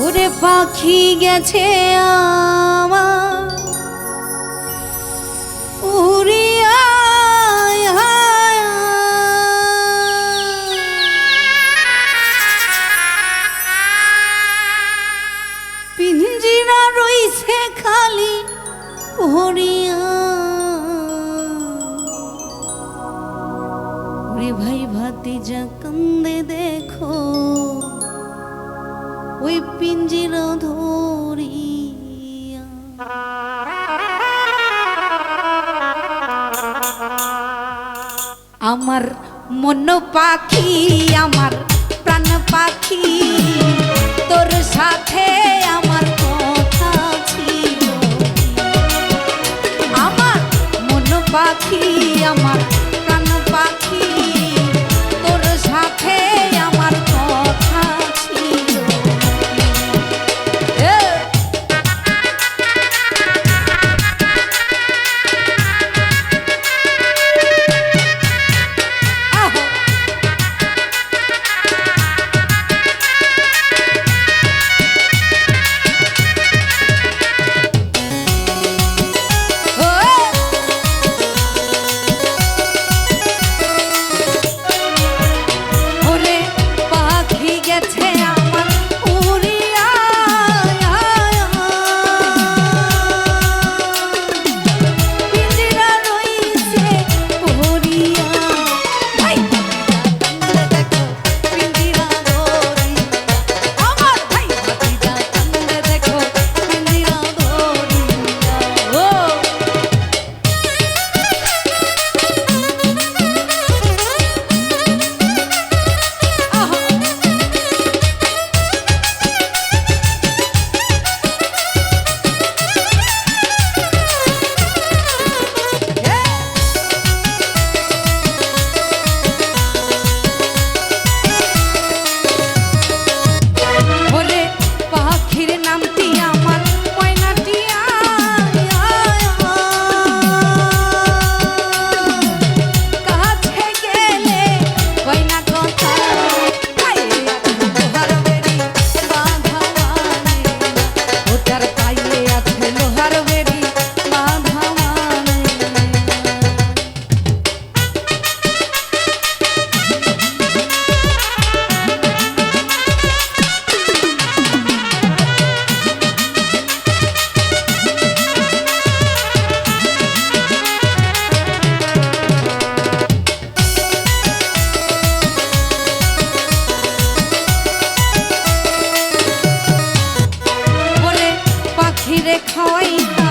ওরে পাখি গেছে আমার। উড়িয়া পিঞ্জিরা রইছে খালি হরিয়া ভাই ভাতিজা কান্দে দেখো। আমার মন পাখি আমার প্রাণ পাখি তোর সাথে পাখিরে খাওয়াই